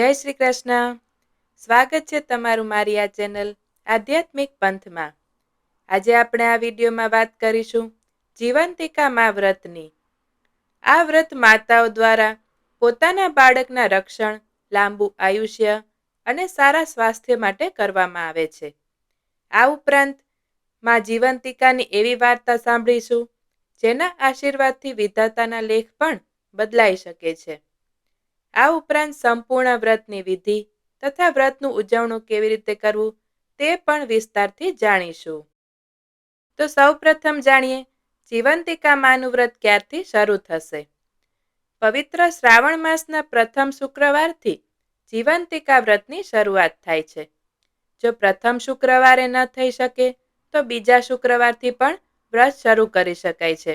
જય શ્રી કૃષ્ણ. સ્વાગત છે તમારું મારી આ ચેનલ આધ્યાત્મિક પંથમાં. આજે આપણે આ વિડીયોમાં વાત કરીશું જીવંતિકા મા વ્રતની. આ વ્રત માતાઓ દ્વારા પોતાના બાળકના રક્ષણ, લાંબુ આયુષ્ય અને સારા સ્વાસ્થ્ય માટે કરવામાં આવે છે. આ ઉપરાંતમાં જીવંતિકાની એવી વાર્તા સાંભળીશું જેના આશીર્વાદથી વિધાતાના લેખ પણ બદલાઈ શકે છે. આ ઉપરાંત સંપૂર્ણ વ્રતની વિધિ તથા વ્રતનું ઉજવણું કેવી રીતે કરવું તે પણ વિસ્તારથી જાણીશું. તો સૌપ્રથમ જાણીએ, જીવંતિકા માનું વ્રત ક્યારથી શરૂ થશે? પવિત્ર શ્રાવણ માસના પ્રથમ શુક્રવારથી જીવંતિકા વ્રતની શરૂઆત થાય છે. જો પ્રથમ શુક્રવારે ન થઈ શકે, તો બીજા શુક્રવારથી પણ વ્રત શરૂ કરી શકાય છે.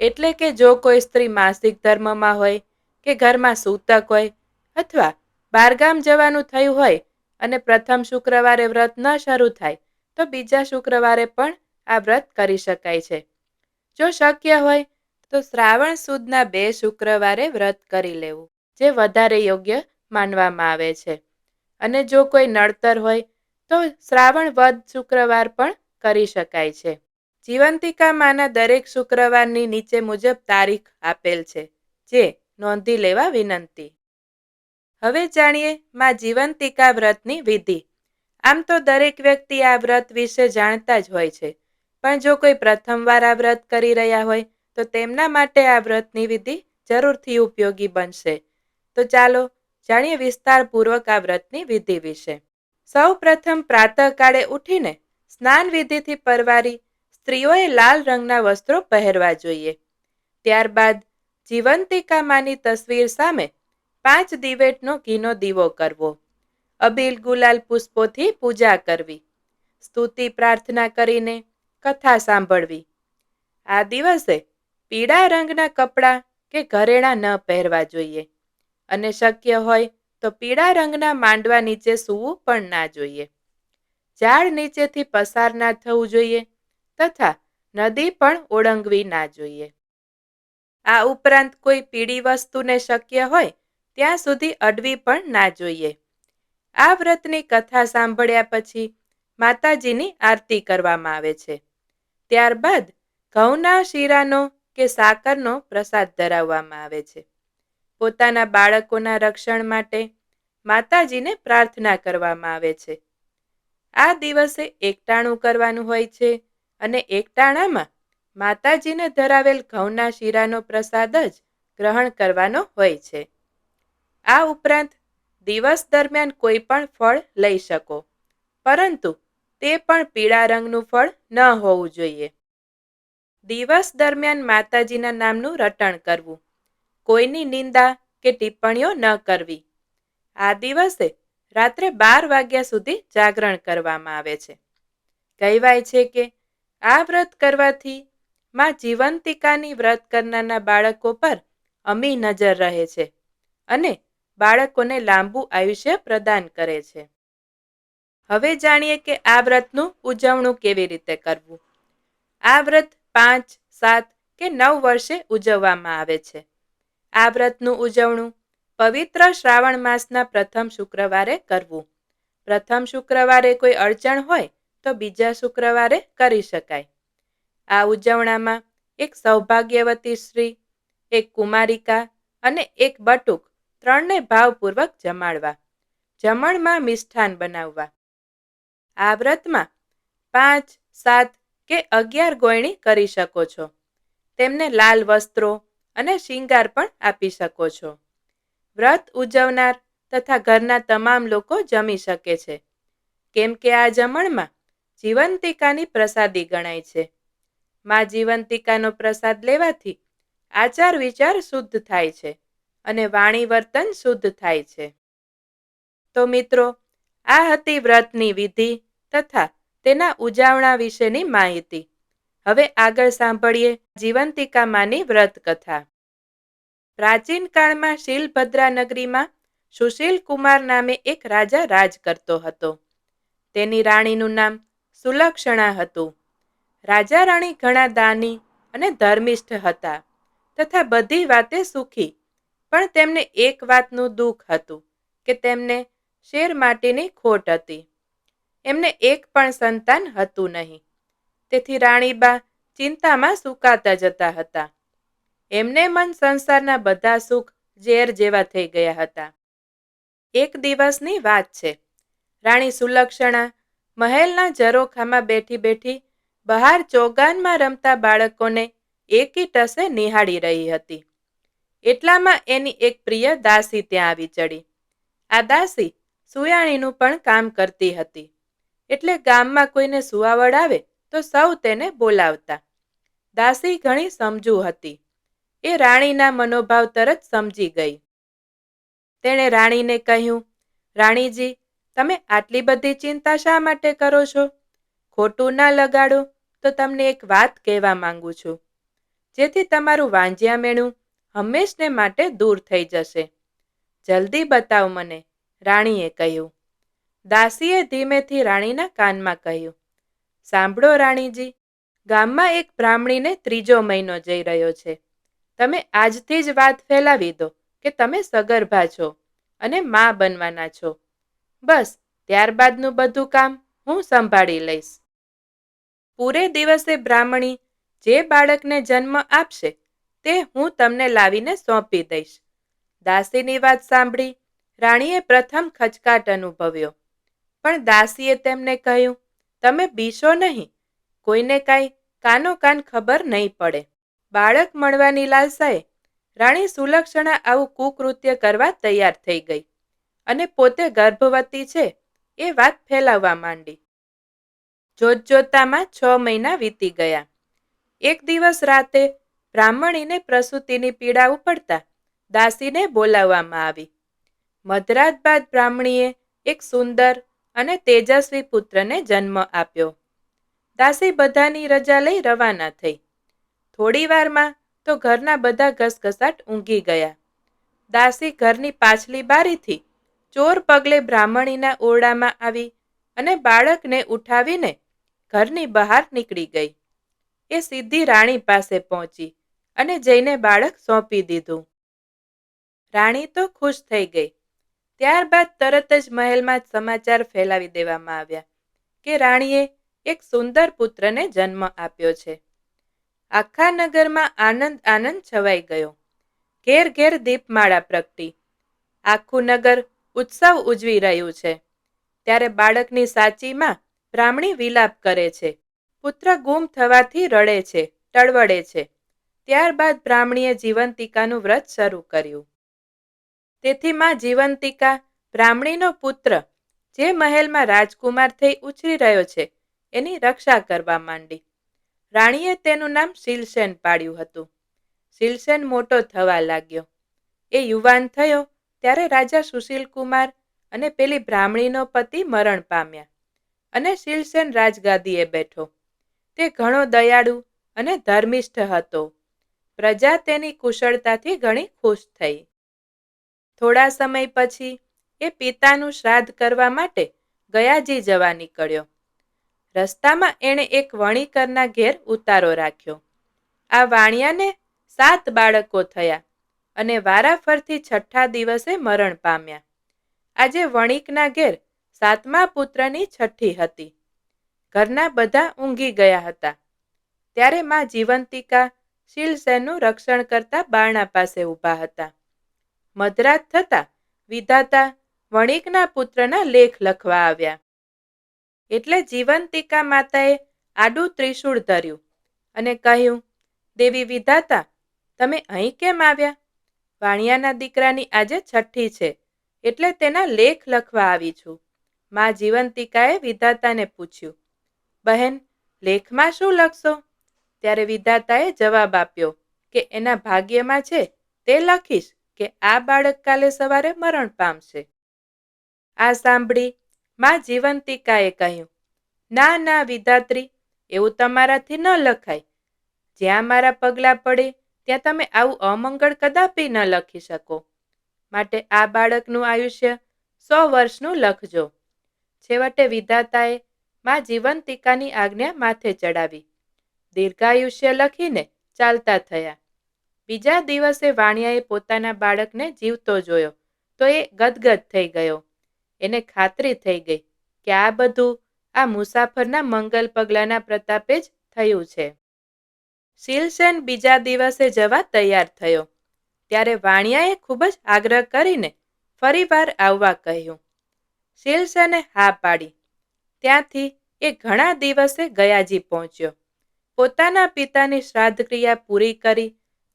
એટલે કે જો કોઈ સ્ત્રી માસિક ધર્મમાં હોય કે ઘરમાં સૂતક હોય અથવા બારગામ જવાનું થયું હોય અને પ્રથમ શુક્રવારે વ્રત ન શરૂ થાય, તો બીજા શુક્રવારે પણ આ વ્રત કરી શકાય છે. જો શક્ય હોય, તો શ્રાવણ સુદના બે શુક્રવારે વ્રત કરી લેવું, જે વધારે યોગ્ય માનવામાં આવે છે. અને જો કોઈ નડતર હોય, તો શ્રાવણ વધ શુક્રવાર પણ કરી શકાય છે. જીવંતિકામાંના દરેક શુક્રવારની નીચે મુજબ તારીખ આપેલ છે, જે નોંધી લેવા વિનંતી. હવે જાણીએ માં જીવંતિકા વ્રતની વિધિ. આમ તો દરેક વ્યક્તિ આ વ્રત વિશે જાણતા જ હોય છે. પણ જો કોઈ પ્રથમવાર આ વ્રત કરી રહ્યા હોય, તો તેમના માટે આ વ્રતની વિધિ જરૂરથી ઉપયોગી બનશે. તો ચાલો જાણીએ વિસ્તારપૂર્વક આ વ્રતની વિધિ વિશે. સૌ પ્રથમ પ્રાતઃકાળે ઉઠીને સ્નાન વિધિથી પરવારી સ્ત્રીઓએ લાલ રંગના વસ્ત્રો પહેરવા જોઈએ. ત્યારબાદ જીવંતિકા માની તસવીર સામે પાંચ દિવેટનો ઘીનો દીવો કરવો. અબીલ ગુલાલ પુષ્પોથી પૂજા કરવી. સ્તુતિ પ્રાર્થના કરીને કથા સાંભળવી. આ દિવસે પીળા રંગના કપડાં કે ઘરેણાં ન પહેરવા જોઈએ. અને શક્ય હોય તો પીળા રંગના માંડવા નીચે સૂવું પણ ના જોઈએ. ઝાડ નીચેથી પસાર ના થવું જોઈએ તથા નદી પણ ઓળંગવી ના જોઈએ. આ ઉપરાંત કોઈ પીળી વસ્તુને શક્ય હોય, ત્યાં સુધી અડવી પણ ના જોઈએ. આ વ્રતની કથા સાંભળ્યા પછી માતાજીની આરતી કરવામાં આવે છે. ત્યારબાદ ઘઉંના શીરાનો કે સાકરનો પ્રસાદ ધરાવવામાં આવે છે. પોતાના બાળકોના રક્ષણ માટે માતાજીને પ્રાર્થના કરવામાં આવે છે. આ દિવસે એકટાણું કરવાનું હોય છે અને એકટાણામાં માતાજીને ધરાવેલ ઘઉંના શીરાનો પ્રસાદ જ ગ્રહણ કરવાનો હોય છે. આ ઉપરાંત દિવસ દરમિયાન કોઈ પણ ફળ લઈ શકો, પરંતુ તે પણ પીળા રંગનું ફળ ન હોવું જોઈએ. દિવસ દરમિયાન માતાજીના નામનું રટણ કરવું, કોઈની નિંદા કે ટિપ્પણીઓ ન કરવી. આ દિવસે રાત્રે બાર વાગ્યા સુધી જાગરણ કરવામાં આવે છે. કહેવાય છે કે આ વ્રત કરવાથી માં જીવંતિકાની વ્રત કરનારના બાળકો પર અમી નજર રહે છે અને બાળકોને લાંબુ આયુષ્ય પ્રદાન કરે છે. હવે જાણીએ કે આ વ્રતનું ઉજવણું કેવી રીતે કરવું? આ વ્રત પાંચ, સાત કે નવ વર્ષે ઉજવવામાં આવે છે. આ વ્રતનું ઉજવણું પવિત્ર શ્રાવણ માસના પ્રથમ શુક્રવારે કરવું. પ્રથમ શુક્રવારે કોઈ અડચણ હોય તો બીજા શુક્રવારે કરી શકાય. આ ઉજવણામાં એક સૌભાગ્યવતી સ્ત્રી, એક કુમારિકા અને એક બટુક ત્રણને ભાવપૂર્વક જમાડવા, જમણમાં મિષ્ઠાન બનાવવા. આ વ્રતમાં પાંચ, સાત કે અગિયાર ગોયણી કરી શકો છો. તેમને લાલ વસ્ત્રો અને શિંગાર પણ આપી શકો છો. વ્રત ઉજવનાર તથા ઘરના તમામ લોકો જમી શકે છે. કેમ કે આ જમણમાં જીવંતિકાની પ્રસાદી ગણાય છે. માં જીવંતિકાનો પ્રસાદ લેવાથી આચાર વિચાર શુદ્ધ થાય છે અને વાણી વર્તન શુદ્ધ થાય છે. તો મિત્રો, આ હતી વ્રતની વિધિ તથા તેના ઉજાવણા વિશેની માહિતી. હવે આગળ સાંભળીએ જીવંતિકામાંની વ્રત કથા પ્રાચીન કાળમાં શીલભદ્રા નગરીમાં સુશીલ કુમાર નામે એક રાજા રાજ કરતો હતો. તેની રાણીનું નામ સુલક્ષણા હતું. રાજા રાણી ઘણા દાની અને ધર્મિષ્ઠ હતા તથા બધી વાતે સુખી. પણ તેમને એક વાતનું દુઃખ હતું કે તેમને શેર માટીની ખોટ હતી. એમને એક પણ સંતાન હતું નહીં. તેથી રાણીબા ચિંતામાં સુકાતા જતા હતા. એમને મન સંસારના બધા સુખ ઝેર જેવા થઈ ગયા હતા. એક દિવસની વાત છે. રાણી સુલક્ષણા મહેલના ઝરોખામાં બેઠી બેઠી બહાર ચોગાનમાં રમતા બાળકોને એકી ટસે નિહાળી રહી હતી. એટલામાં એની એક પ્રિય દાસી ત્યાં આવી ચડી. આ દાસી સુયાણીનું પણ કામ કરતી હતી. એટલે ગામમાં કોઈને સુવાવડ આવે તો સૌ તેને બોલાવતા. દાસી ઘણી સમજુ હતી. એ રાણીના મનોભાવ તરત સમજી ગઈ. તેણે રાણીને કહ્યું, રાણીજી, તમે આટલી બધી ચિંતા શા માટે કરો છો? ખોટું ના લગાડો, તો તમને એક વાત કહેવા માંગુ છું. જેથી તમારું વાંજ્યા મેણું હંમેશને માટે દૂર થઈ જશે. જલ્દી બતાવ મને, રાણીએ કહ્યું. દાસીએ ધીમેથી રાણીના કાનમાં કહ્યું. સાંભળો રાણીજી, ગામમાં એક બ્રાહ્મણીને ત્રીજો મહિનો જઈ રહ્યો છે. તમે આજથી જ વાત ફેલાવી દો કે તમે સગર્ભા છો અને મા બનવાના છો. બસ, ત્યારબાદનું બધું કામ હું સંભાળી લઈશ. પૂરે દિવસે બ્રાહ્મણી જે બાળકને જન્મ આપશે તે હું તમને લાવીને સોંપી દઈશ. દાસીની વાત સાંભળી રાણીએ પ્રથમ ખચકાટ અનુભવ્યો. પણ દાસીએ તેમને કહ્યું, તમે બીશો નહીં, કોઈને કાંઈ કાનો કાન ખબર નહીં પડે. બાળક મળવાની લાલસાએ રાણી સુલક્ષણા આવું કુકૃત્ય કરવા તૈયાર થઈ ગઈ અને પોતે ગર્ભવતી છે એ વાત ફેલાવવા માંડી. જોતજોતામાં છ મહિના વીતી ગયા. એક દિવસ રાતે બ્રાહ્મણીને પ્રસૂતિની પીડા ઉપડતા દાસીને બોલાવવામાં આવી. મધરાત બાદ બ્રાહ્મણીએ એક સુંદર અને તેજસ્વી પુત્રને જન્મ આપ્યો. દાસી બધાની રજા લઈ રવાના થઈ. થોડી વારમાં તો ઘરના બધા ઘસઘસાટ ઊંઘી ગયા. દાસી ઘરની પાછલી બારીથી ચોર પગલે બ્રાહ્મણીના ઓરડામાં આવી અને બાળકને ઉઠાવીને ઘરની બહાર નીકળી ગઈ. એ સીધી રાણી પાસે પહોંચી અને જઈને બાળક સોંપી દીધું. રાણી તો ખુશ થઈ ગઈ. ત્યારબાદ તરત જ મહેલમાં સમાચાર ફેલાવી દેવામાં આવ્યા કે રાણીએ એક સુંદર પુત્રને જન્મ આપ્યો છે. આખા નગરમાં આનંદ આનંદ છવાઈ ગયો. ઘેર ઘેર દીપમાળા પ્રગટી. આખું નગર ઉત્સવ ઉજવી રહ્યું છે. ત્યારે બાળકની સાચી માં બ્રાહ્મણી વિલાપ કરે છે. પુત્ર ગુમ થવાથી રડે છે ટળવડે છે. ત્યારબાદ બ્રાહ્મણીએ જીવંતિકાનું વ્રત શરૂ કર્યું. તેથી માં જીવંતિકા, બ્રાહ્મણીનો પુત્ર, જે મહેલમાં રાજકુમાર થઈ ઉછરી રહ્યો છે, એની રક્ષા કરવા માંડી. રાણીએ તેનું નામ શિલસેન પાડ્યું હતું. શિલસેન મોટો થવા લાગ્યો. એ યુવાન થયો, ત્યારે રાજા સુશીલ કુમાર અને પેલી બ્રાહ્મણીનો પતિ મરણ પામ્યા. અને શિલસેન રાજગાદીએ બેઠો. તે ઘણો દયાળુ અને ધર્મિષ્ઠ હતો. પ્રજા તેની કુશળતાથી ઘણી ખુશ થઈ. થોડા સમય પછી એ પિતાનું શ્રાદ્ધ કરવા માટે ગયાજી જવા નીકળ્યો. રસ્તામાં એણે એક વણિકરના ઘેર ઉતારો રાખ્યો. આ વાણિયાને સાત બાળકો થયા અને વારાફરથી છઠ્ઠા દિવસે મરણ પામ્યા. આજે વણિકના ઘેર સાતમા પુત્રની છઠ્ઠી હતી. ઘરના બધા ઊંઘી ગયા હતા. ત્યારે માં જીવંતિકા શિલસેનનું રક્ષણ કરતા બારણા પાસે ઊભા હતા. મધરાત થતા વિધાતા વણિકના પુત્રના લેખ લખવા આવ્યા. એટલે જીવંતિકા માતાએ આડું ત્રિશૂળ ધર્યું અને કહ્યું, દેવી વિધાતા, તમે અહીં કેમ આવ્યા? વાણિયાના દીકરાની આજે છઠ્ઠી છે, એટલે તેના લેખ લખવા આવી છું. માં જીવંતિકાએ વિધાતાને પૂછ્યું, બહેન, લેખમાં શું લખશો? ત્યારે વિધાતાએ જવાબ આપ્યો કે, એના ભાગ્યમાં છે તે લખીશ કે આ બાળક કાલે સવારે મરણ પામશે. આ સાંભળી માં જીવંતિકાએ કહ્યું, ના ના, વિધાત્રી, એવું તમારાથી ન લખાય. જ્યાં મારા પગલાં પડે ત્યાં તમે આવું અમંગળ કદાપી ન લખી શકો. માટે આ બાળકનું આયુષ્ય સો વર્ષનું લખજો. છેવટે વિધાતાએ માં જીવંતિકાની આજ્ઞા માથે ચડાવી. દીર્ઘાયુષ્ય લખીને ચાલતા થયા. બીજા દિવસે વાણિયાએ પોતાના બાળકને જીવતો જોયો, તો એ ગદગદ થઈ ગયો. એને ખાતરી થઈ ગઈ કે આ બધું આ મુસાફરના મંગલ પગલાના પ્રતાપે જ થયું છે. શીલસેન બીજા દિવસે જવા તૈયાર થયો. ત્યારે વાણિયાએ ખૂબ જ આગ્રહ કરીને ફરીવાર આવવા કહ્યું. શીલસેને હા પાડી. ત્યાંથી એ ઘણા દિવસે ગયાજી પહોંચ્યો. પોતાના પિતાની શ્રાદ્ધ ક્રિયા પૂરી કરી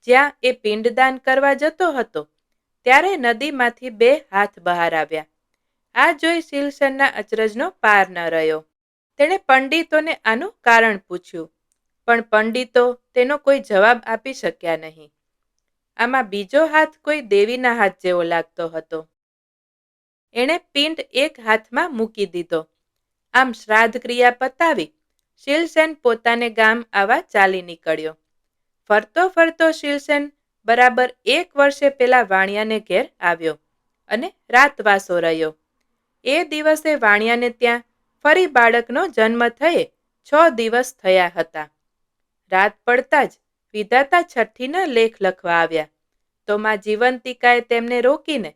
જ્યાં એ પિંડદાન કરવા જતો હતો, ત્યારે નદીમાંથી બે હાથ બહાર આવ્યા. આ જોઈ શિલસનના અચરજનો પાર ન રહ્યો. તેણે પંડિતોને આનું કારણ પૂછ્યું, પણ પંડિતો તેનો કોઈ જવાબ આપી શક્યા નહીં. આમાં બીજો હાથ કોઈ દેવીના હાથ જેવો લાગતો હતો. એણે પિંડ એક હાથમાં મૂકી દીધો. આમ શ્રાદ્ધ ક્રિયા પતાવી શિલસેન પોતાને ગામ આવા ચાલી નીકળ્યો. ફરતો ફરતો શિલસેન બરાબર એક વર્ષે પેલા વાણિયાને ઘેર આવ્યો અને રાતવાસો રહ્યો. એ દિવસે વાણિયાને ત્યાં ફરી બાળકનો જન્મ થયે છ દિવસ થયા હતા. રાત પડતા જ વિધાતા છઠ્ઠીના લેખ લખવા આવ્યા. તો માં જીવંતિકાએ તેમને રોકીને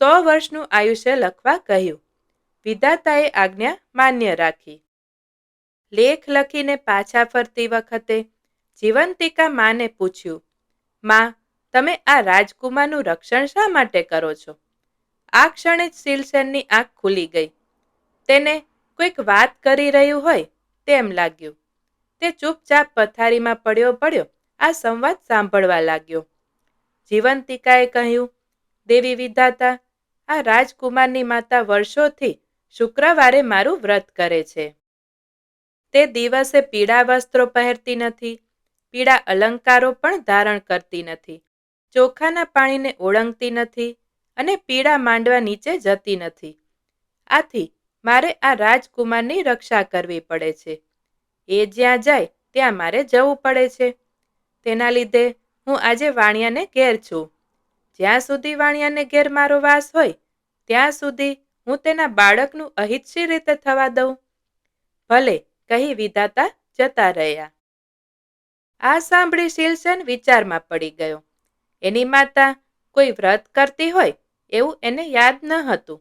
સો વર્ષનું આયુષ્ય લખવા કહ્યું. વિધાતાએ આજ્ઞા માન્ય રાખી. લેખ લખીને પાછા ફરતી વખતે જીવંતિકા માને પૂછ્યું, માં, તમે આ રાજકુમારનું રક્ષણ શા માટે કરો છો? આ ક્ષણે જ શીલસેનની આંખ ખુલી ગઈ. તેને કોઈક વાત કરી રહ્યું હોય તેમ લાગ્યું. તે ચૂપચાપ પથારીમાં પડ્યો પડ્યો આ સંવાદ સાંભળવા લાગ્યો. જીવંતિકાએ કહ્યું, દેવી વિધાતા આ રાજકુમારની માતા વર્ષોથી શુક્રવારે મારું વ્રત કરે છે. તે દિવસે પીળા વસ્ત્રો પહેરતી નથી, પીળા અલંકારો પણ ધારણ કરતી નથી, ચોખાના પાણીને ઓળંગતી નથી અને પીળા માંડવા નીચે જતી નથી. આથી મારે આ રાજકુમારની રક્ષા કરવી પડે છે. એ જ્યાં જાય ત્યાં મારે જવું પડે છે. તેના લીધે હું આજે વાણિયાને ઘેર છું. જ્યાં સુધી વાણિયાને ઘેર મારો વાસ હોય, ત્યાં સુધી હું તેના બાળકનું અહિતશી રીતે થવા દઉં. ભલે કહી વિધાતા જતા રહ્યા. આ સાંભળી શિલસન વિચારમાં પડી ગયો. એની માતા કોઈ વ્રત કરતી હોય એવું એને યાદ ન હતું.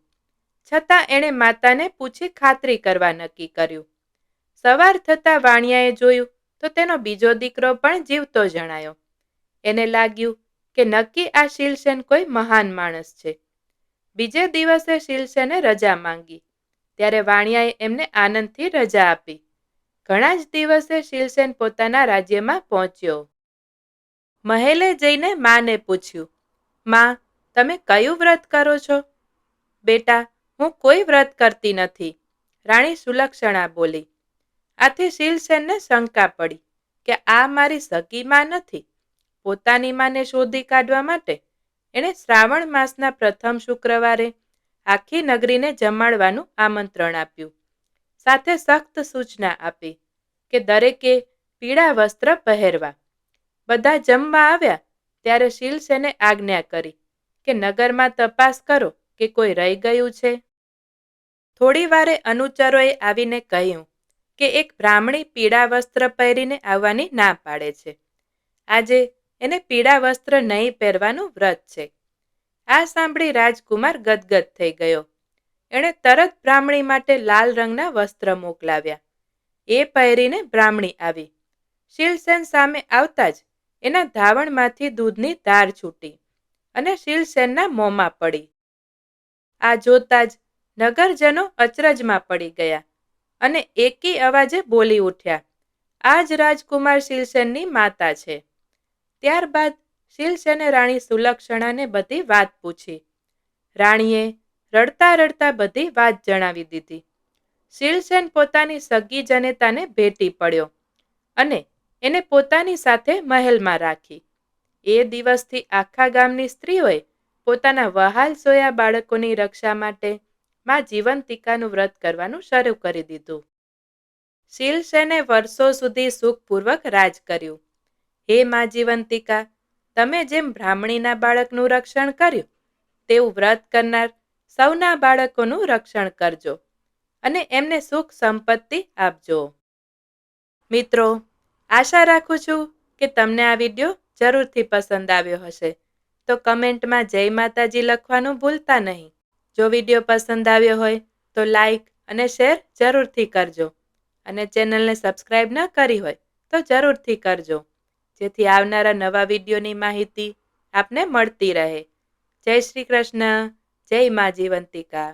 છતાં એણે માતાને પૂછી ખાતરી કરવા નક્કી કર્યું. સવાર થતાં વાણિયાએ જોયું તો તેનો બીજો દીકરો પણ જીવતો જણાયો. એને લાગ્યું કે નક્કી આ શિલસેન કોઈ મહાન માણસ છે. બીજે દિવસે શિલસેને રજા માંગી. ત્યારે વાણિયાએ એમને આનંદથી રજા આપી. ઘણા જ દિવસે શિલસેન પોતાના રાજ્યમાં પહોંચ્યો. મહેલે જઈને માને પૂછ્યું, માં, તમે કયું વ્રત કરો છો? બેટા, હું કોઈ વ્રત કરતી નથી. રાણી સુલક્ષણા બોલી. આથી શિલસેનને શંકા પડી કે આ મારી સગી માં નથી. પોતાની માને શોધી કાઢવા માટે? એણે શ્રાવણ માસના પ્રથમ શુક્રવારે આખી નગરીને જમાડવાનું આમંત્રણ આપ્યું. સાથે સખ્ત સૂચના આપી કે દરેકે પીળા વસ્ત્ર પહેરવા. બધા જમવા આવ્યા ત્યારે શીલસેને આજ્ઞા કરી કે નગરમાં તપાસ કરો કે કોઈ રહી ગયું છે. થોડી વારે અનુચરોએ આવીને કહ્યું કે એક બ્રાહ્મણી પીળા વસ્ત્ર પહેરીને આવવાની ના પાડે છે. આજે એને પીળા વસ્ત્ર નહીં પહેરવાનું વ્રત છે. આ સાંભળી રાજકુમાર ગદગદ થઈ ગયો. એણે તરત બ્રાહ્મણી માટે લાલ રંગના વસ્ત્ર મોકલાવ્યા. એ પહેરીને બ્રાહ્મણી આવી. શિલસેન સામે આવતા જ એના ધાવણમાંથી દૂધની ધાર છૂટી અને શિલસેનના મોંમાં પડી. આ જોતા જ નગરજનો અચરજમાં પડી ગયા અને એકી અવાજે બોલી ઉઠ્યા આ જ રાજકુમાર શિલસેનની માતા છે. ત્યારબાદ શીલસેને રાણી સુલક્ષણાને બધી વાત પૂછી. રાણીએ રડતા રડતા બધી વાત જણાવી દીધી. શિલસેન પોતાની સગી જનેતાને ભેટી પડ્યો અને એને પોતાની સાથે મહેલમાં રાખી. એ દિવસથી આખા ગામની સ્ત્રીઓએ પોતાના વહાલ સોયા બાળકોની રક્ષા માટે માં જીવંતિકાનું વ્રત કરવાનું શરૂ કરી દીધું. શિલસેને વર્ષો સુધી સુખપૂર્વક રાજ કર્યું. હે મા જીવંતિકા, તમે જેમ બ્રાહ્મણીના બાળકનું રક્ષણ કર્યું, તેવું વ્રત કરનાર સૌના બાળકોનું રક્ષણ કરજો અને એમને સુખ સંપત્તિ આપજો. મિત્રો, આશા રાખું છું કે તમને આ વીડિયો જરૂરથી પસંદ આવ્યો હશે. તો કમેન્ટમાં જય માતાજી લખવાનું ભૂલતા નહીં. જો વીડિયો પસંદ આવ્યો હોય, તો લાઈક અને શેર જરૂરથી કરજો. અને ચેનલને સબસ્ક્રાઈબ ન કરી હોય, તો જરૂરથી કરજો. જેથી આવનારા નવા વિડીયોની માહિતી આપને મળતી રહે. જય શ્રી કૃષ્ણ. જય મા જીવંતિકા.